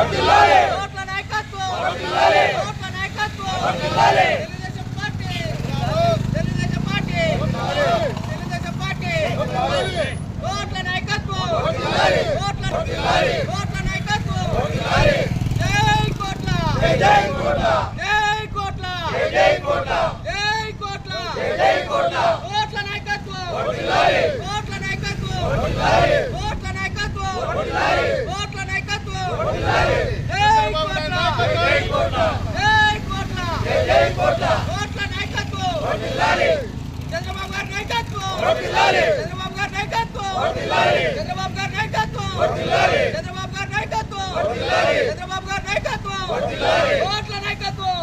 ఓట్ల నాయకత్వం! ఓట్ల నాయకత్వం! Telugu Desam party! Telugu Desam party! Telugu Desam party! ఓట్ల నాయకత్వం! ఓట్ల ఓట్ల నాయకత్వం! జై కోట్ల! జై కోట్ల! జై కోట్ల! జై కోట్ల జై కోట్ల జై కోట్ల ఓట్ల నాయకత్వం! ఓట్ల నాయకత్వం! చంద్రబాబు గారి నాయకత్వం. చంద్రబాబు గారి నాయకత్వం. చంద్రబాబు గారి నాయకత్వం. చంద్రబాబు గారి నాయకత్వం. కోట్ల నాయకత్వం.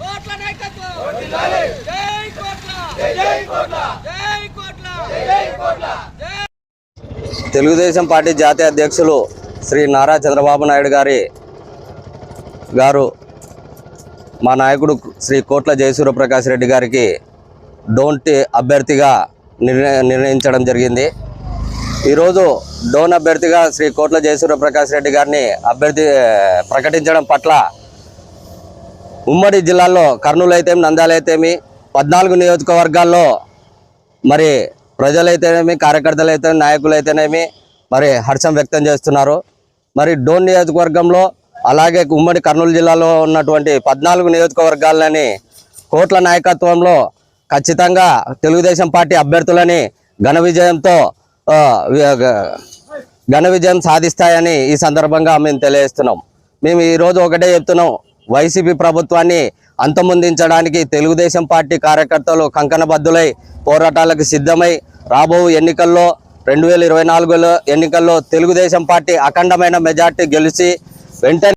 కోట్ల నాయకత్వం. జై కోట్ల. జై కోట్ల. జై కోట్ల. జై కోట్ల. జై తెలుగుదేశం పార్టీ జాతీయ అధ్యక్షులు శ్రీ నారా చంద్రబాబు నాయుడు గారి గారు మా నాయకుడు శ్రీ కోట్ల జయసూర్యప్రకాష్ రెడ్డి గారికి డోంట్ అభ్యర్థిగా నిర్ణయించడం జరిగింది. ఈరోజు డోన్ అభ్యర్థిగా శ్రీ కోట్ల జయసూర్యప్రకాష్ రెడ్డి గారిని అభ్యర్థి ప్రకటించడం పట్ల ఉమ్మడి జిల్లాల్లో కర్నూలు అయితేమి నంద్యాల అయితేమి పద్నాలుగు నియోజకవర్గాల్లో మరి ప్రజలైతేనేమి కార్యకర్తలు అయితే నాయకులు అయితేనేమి మరి హర్షం వ్యక్తం చేస్తున్నారు. మరి డోన్ నియోజకవర్గంలో అలాగే ఉమ్మడి కర్నూలు జిల్లాలో ఉన్నటువంటి పద్నాలుగు నియోజకవర్గాలని కోట్ల నాయకత్వంలో ఖచ్చితంగా తెలుగుదేశం పార్టీ అభ్యర్థులని ఘన విజయంతో ఘన విజయం సాధిస్తాయని ఈ సందర్భంగా మేము తెలియజేస్తున్నాం. మేము ఈరోజు ఒకటే చెప్తున్నాం. వైసీపీ ప్రభుత్వాన్ని అంతమొందించడానికి తెలుగుదేశం పార్టీ కార్యకర్తలు కంకణబద్దులై పోరాటాలకు సిద్ధమై రాబో ఎన్నికల్లో రెండు వేల ఇరవై నాలుగులో ఎన్నికల్లో తెలుగుదేశం పార్టీ అఖండమైన మెజార్టీ గెలిచి వెంటనే